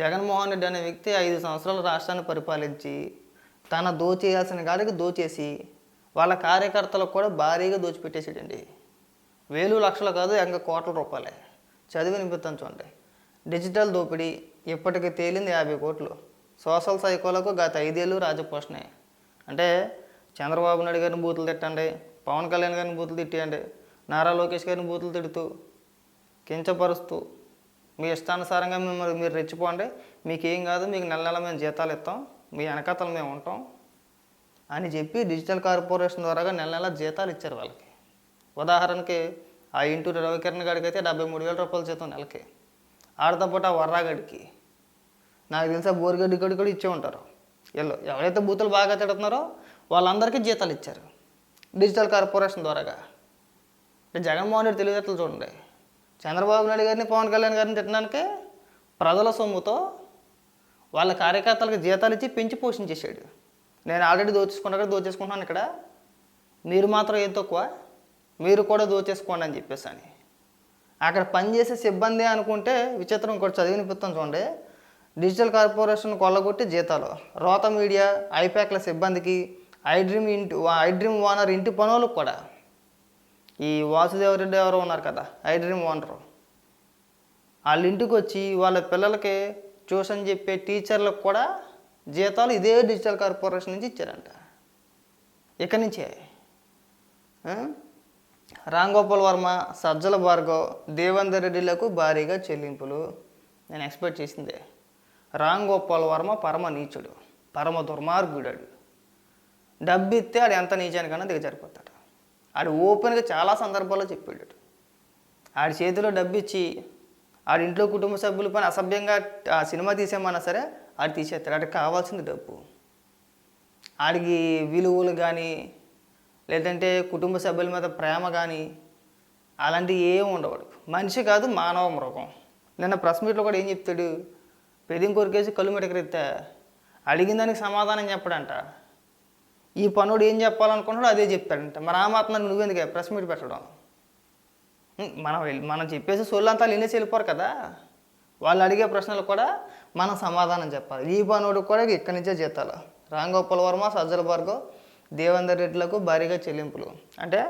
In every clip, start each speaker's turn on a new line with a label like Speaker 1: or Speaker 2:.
Speaker 1: జగన్మోహన్ రెడ్డి అనే వ్యక్తి ఐదు సంవత్సరాలు రాష్ట్రాన్ని పరిపాలించి తన దోచేయాల్సిన కాడికి దోచేసి వాళ్ళ కార్యకర్తలకు కూడా భారీగా దోచిపెట్టేసాడండి. వేలు లక్షలు కాదు ఇంకా కోట్ల రూపాయలే. చదివి నిమిత్తం చూడండి. డిజిటల్ దోపిడీ ఇప్పటికి తేలింది యాభై కోట్లు. సోషల్ సైకోలకు గత ఐదేళ్ళు రాజపోషణే. అంటే చంద్రబాబు నాయుడు గారిని బూతులు తిట్టండి పవన్ కళ్యాణ్ గారిని బూతులు తిట్టేయండి నారా లోకేష్ గారిని బూతులు తిడుతూ కించపరుస్తూ మీ ఇష్టానుసారంగా మిమ్మల్ని మీరు రెచ్చిపోండి. మీకు ఏం కాదు మీకు నెల నెల మేము జీతాలు ఇస్తాం. మీ వెనకతలు మేము ఉంటాం అని చెప్పి డిజిటల్ కార్పొరేషన్ ద్వారా నెల నెల జీతాలు ఇచ్చారు వాళ్ళకి. ఉదాహరణకి ఆ ఇంటూరు రవికిరణ్ గారికి అయితే డెబ్బై మూడు వేల రూపాయల జీతం నెలకి. ఆడతో పాటు ఆ వర్రాగడికి నాకు తెలిసి ఆ బోరిగడ్డి గడి కూడా ఇచ్చే ఉంటారు. వీళ్ళు ఎవరైతే బూతులు బాగా తిడుతున్నారో వాళ్ళందరికీ జీతాలు ఇచ్చారు. డిజిటల్ కార్పొరేషన్ ద్వారాగా. అంటే జగన్మోహన్ రెడ్డి తెలివితేటలు చూడండి. చంద్రబాబు నాయుడు గారిని పవన్ కళ్యాణ్ గారిని తిట్టడానికి ప్రజల సొమ్ముతో వాళ్ళ కార్యకర్తలకు జీతాలు ఇచ్చి పెంచి పోషించేశాడు నేను ఆల్రెడీ దోచేసుకున్నా దోచేసుకుంటున్నాను ఇక్కడ. మీరు మాత్రం ఏం తక్కువ? మీరు కూడా దోచేసుకోండి అని చెప్పేసి అని. అక్కడ పనిచేసే సిబ్బంది అనుకుంటే విచిత్రం ఇంకోటి చదివినిపిస్తాను చూడండి. డిజిటల్ కార్పొరేషన్ కొల్లగొట్టి జీతాలు. రోత మీడియా ఐప్యాక్ల సిబ్బందికి ఐడ్రీమ్ ఇంటి ఐడ్రీమ్ ఓనర్ ఇంటి పనులకు కూడా ఈ వాసుదేవరెడ్డి ఎవరో ఉన్నారు కదా ఐ డ్రీమ్ ఓనరు వాళ్ళ ఇంటికి వచ్చి వాళ్ళ పిల్లలకి ట్యూషన్ చెప్పే టీచర్లకు కూడా జీతాలు ఇదే డిజిటల్ కార్పొరేషన్ నుంచి ఇచ్చారంట. ఇక్కడి నుంచే. రామ్ గోపాల్ వర్మ సజ్జల భార్గవ్ దేవేందర్ రెడ్డిలకు భారీగా చెల్లింపులు. నేను ఎక్స్పెక్ట్ చేసిందే. రామ్ గోపాల్ వర్మ పరమ నీచుడు పరమ దుర్మార్గుడాడు డబ్బు ఇస్తే ఆడు ఎంత నీచానికన్నా దిగజారిపోతాడు. ఆడు ఓపెన్గా చాలా సందర్భాల్లో చెప్పాడు. ఆడి చేతిలో డబ్బు ఇచ్చి ఆడి ఇంట్లో కుటుంబ సభ్యుల పైన అసభ్యంగా ఆ సినిమా తీసేమన్నా సరే ఆడు తీసేస్తాడు. ఆడికి కావాల్సింది డబ్బు. ఆడికి విలువలు కానీ లేదంటే కుటుంబ సభ్యుల మీద ప్రేమ కానీ అలాంటివి ఏమి ఉండవాడు మనిషి కాదు మానవ మృగం. నిన్న ప్రెస్ మీట్లో కూడా ఏం చెప్తాడు? పెదిం కొరికేసి కళ్ళు మెడకరెత్తే అడిగిన దానికి సమాధానం చెప్పడంట. ఈ పనుడు ఏం చెప్పాలనుకుంటాడో అదే చెప్తాడంట. మరి ఆ మాత్రం నువ్వెందుకే ప్రెస్ మీట్ పెట్టడం? మనం మనం చెప్పేసి సొల్లంతా వినేసి వెళ్ళిపోరు కదా. వాళ్ళు అడిగే ప్రశ్నలు కూడా మనం సమాధానం చెప్పాలి. ఈ పనుడు కూడా ఇక్కడి నుంచే జీతాలు రామ్ వర్మ సజ్జల భార్గవ్ దేవేందర్ రెడ్డిలకు భారీగా చెల్లింపులు. అంటే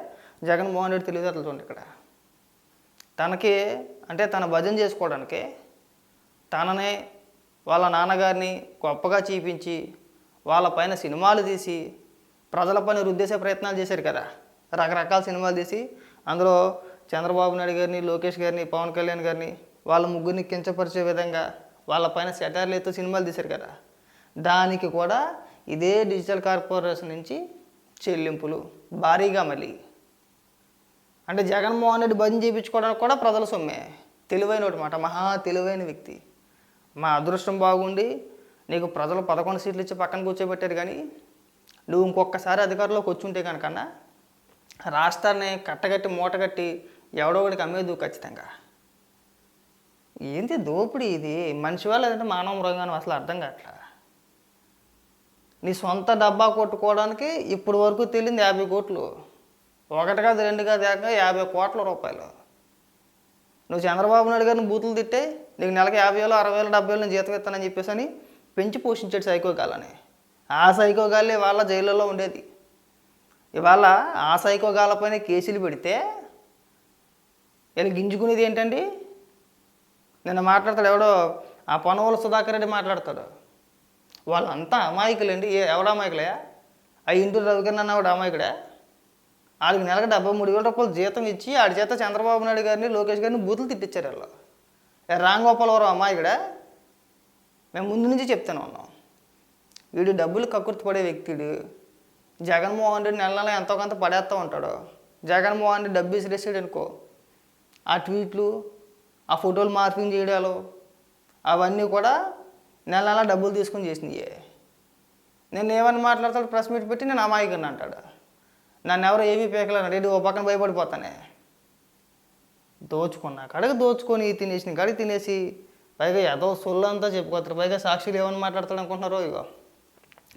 Speaker 1: జగన్మోహన్ రెడ్డి తెలివితేటలు ఇక్కడ. తనకి అంటే తన భజన చేసుకోవడానికి తననే వాళ్ళ నాన్నగారిని గొప్పగా చూపించి వాళ్ళ పైన సినిమాలు తీసి ప్రజల పని రుద్దేసే ప్రయత్నాలు చేశారు కదా. రకరకాల సినిమాలు తీసి అందులో చంద్రబాబు నాయుడు గారిని లోకేష్ గారిని పవన్ కళ్యాణ్ గారిని వాళ్ళ ముగ్గురిని కించపరిచే విధంగా వాళ్ళ పైన సెటార్లతో సినిమాలు తీశారు కదా. దానికి కూడా ఇదే డిజిటల్ కార్పొరేషన్ నుంచి చెల్లింపులు భారీగా మళ్ళీ. అంటే జగన్మోహన్ రెడ్డి బంద్ చేయించుకోవడానికి కూడా ప్రజల సొమ్మే. తెలివైన మాట మహా తెలివైన వ్యక్తి. మా అదృష్టం బాగుండి నీకు ప్రజలు పదకొండు సీట్లు ఇచ్చి పక్కన కూర్చోబెట్టారు కానీ నువ్వు ఇంకొకసారి అధికారంలోకి వచ్చి ఉంటే కనుకన్నా రాష్ట్రాన్ని కట్టగట్టి మూటగట్టి ఎవడో ఒకడికి అమ్మేదు ఖచ్చితంగా. ఏంటి దోపిడీ ఇది? మనిషి వాళ్ళు లేదంటే మానవ అని అసలు అర్థం కావట్లా? నీ సొంత డబ్బా కొట్టుకోవడానికి ఇప్పుడు వరకు తెలియంది యాభై కోట్లు. ఒకటి కాదు రెండు కాదు ఏకంగా యాభై కోట్ల రూపాయలు. నువ్వు చంద్రబాబు నాయుడు గారిని బూతులు తిట్టే నీకు నెలకి యాభై వేలు అరవై వేలు డెబ్బై వేలు జీతం ఇస్తానని చెప్పేసి అని పెంచి పోషించాడు సైకో కాలని ఆ సైకో ఇవాళ వాళ్ళ జైళ్ళలో ఉండేది. ఇవాళ ఆ సైకోగాలపైన కేసులు పెడితే వీళ్ళు గింజుకునేది ఏంటండి? నిన్న మాట్లాడతాడు ఎవడో ఆ పొనవల సుధాకర్ రెడ్డి మాట్లాడతాడు. వాళ్ళంతా అమాయకులండి. ఎవడ అమాయకులే? ఆ ఇంటూరు రవికిరణ్ అన్నవాడు అమాయకుడే? వాళ్ళకి నెలకు డెబ్బై మూడు వేల రూపాయలు జీతం ఇచ్చి ఆడి చేత చంద్రబాబు నాయుడు గారిని లోకేష్ గారిని బూతులు తిట్టించారు వాళ్ళు. ఏ రామ్ గోపాలవరం ఇక్కడ మేము ముందు నుంచి చెప్తాను ఉన్నాం. వీడు డబ్బులు కక్కుర్తి పడే వ్యక్తిడు. జగన్మోహన్ రెడ్డి నెల నెల ఎంతో కొంత పడేస్తూ ఉంటాడు. జగన్మోహన్ రెడ్డి డబ్బు విసిరేసాడు అనుకో. ఆ ట్వీట్లు ఆ ఫోటోలు మార్పింగ్ చేయడాలు అవన్నీ కూడా నెల నెల డబ్బులు తీసుకొని చేసినాయి. నేను ఏమని మాట్లాడతాడు? ప్రెస్ మీట్ పెట్టి నేను అమాయకుని అంటాడు. నన్ను ఎవరు ఏమీ పేకలేను రెడ్డి ఓ పక్కన భయపడిపోతానే. దోచుకున్నా కడగ దోచుకొని తినేసిన కడిగి తినేసి పైగా ఏదో సొల్లు అంతా చెప్పుకోతారు పైగా సాక్షులు ఏమని మాట్లాడతాడు అనుకుంటున్నారో ఇగో.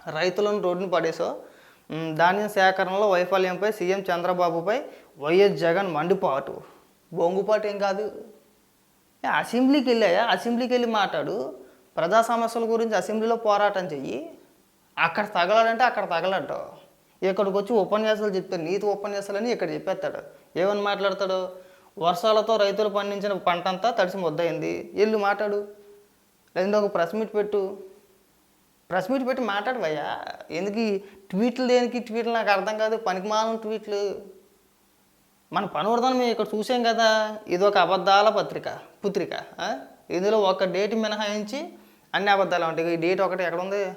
Speaker 1: రైతులను రోడ్డును పడేసో ధాన్యం సేకరణలో వైఫల్యంపై సీఎం చంద్రబాబుపై వైఎస్ జగన్ మండిపాటు. బొంగుపాటు ఏం కాదు. అసెంబ్లీకి వెళ్ళాయా? అసెంబ్లీకి వెళ్ళి మాట్లాడు. ప్రజా సమస్యల గురించి అసెంబ్లీలో పోరాటం చెయ్యి. అక్కడ తగలాడంటే అక్కడ తగలడ్డు ఇక్కడికి వచ్చి ఉపన్యాసాలు చెప్తాడు నీతి ఉపన్యాసాలని ఇక్కడ చెప్పేస్తాడు. ఏమని మాట్లాడతాడు? వర్షాలతో రైతులు పండించిన పంట అంతా తడిసి ముద్దయింది. వెళ్ళి మాట్లాడు. లేదంటే ఒక ప్రెస్ మీట్ పెట్టు. ప్రెస్ మీట్ పెట్టి మాట్లాడవయ్యా. ఎందుకు ట్వీట్లు దేనికి ట్వీట్లు? నాకు అర్థం కాదు. పనికిమాలిన ట్వీట్లు. మన పనివర్ధనం మేము ఇక్కడ చూసాం కదా. ఇది ఒక అబద్ధాల పత్రిక పుత్రిక ఇందులో ఒక డేట్ మినహాయించి అన్ని అబద్ధాలు ఉంటాయి. ఈ డేట్ ఒకటి ఎక్కడ ఉంది?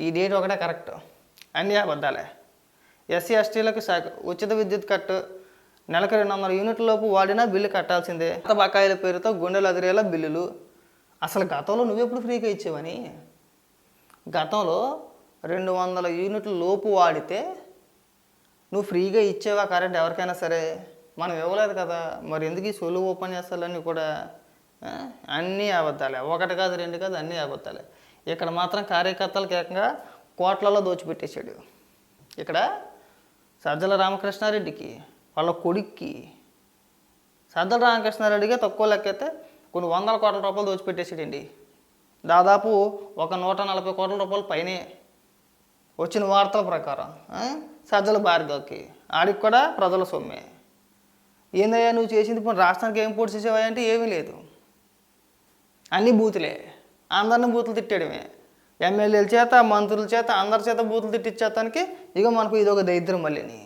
Speaker 1: ఈ డేట్ ఒకటే కరెక్ట్. అన్ని అబద్ధాలే. ఎస్సీ ఎస్టీలకు ఉచిత విద్యుత్ కట్టు. నెలకు రెండు వందల యూనిట్ల లోపు వాడినా బిల్లు కట్టాల్సిందే. కొత్త బకాయిల పేరుతో గుండెలు అదిరేలా బిల్లులు. అసలు గతంలో నువ్వెప్పుడు ఫ్రీగా ఇచ్చేవని? గతంలో రెండు వందల యూనిట్ల లోపు వాడితే నువ్వు ఫ్రీగా ఇచ్చేవా కరెంట్ ఎవరికైనా సరే? మనం ఇవ్వలేదు కదా. మరి ఎందుకు ఈ సొలు ఉపన్యాసాలన్నీ కూడా అన్నీ అబద్ధాలే. ఒకటి కాదు రెండు కాదు అన్నీ అబద్ధాలే. ఇక్కడ మాత్రం కార్యకర్తలకు ఏకంగా కోట్లలో దోచిపెట్టేశాడు. ఇక్కడ సజ్జల రామకృష్ణారెడ్డికి వాళ్ళ కొడుక్కి సజ్జల రామకృష్ణారెడ్డికి తక్కువ లెక్కైతే కొన్ని వందల కోట్ల రూపాయలు దోచిపెట్టేసాడండి దాదాపు ఒక నూట నలభై కోట్ల రూపాయల పైనే వచ్చిన వార్తల ప్రకారం సజ్జల భార్గవ్కి. ఆడికి కూడా ప్రజల సొమ్మే. ఏందయ్యా నువ్వు చేసింది ఇప్పుడు రాష్ట్రానికి ఏం పోటీ చేసేవా అంటే ఏమీ లేదు. అన్ని బూతులే. అందరిని బూతులు తిట్టడమే ఎమ్మెల్యేల చేత మంత్రుల చేత అందరి చేత బూతులు తిట్టించేతానికి ఇక మనకు ఇది ఒక దరిద్రం మళ్ళీని.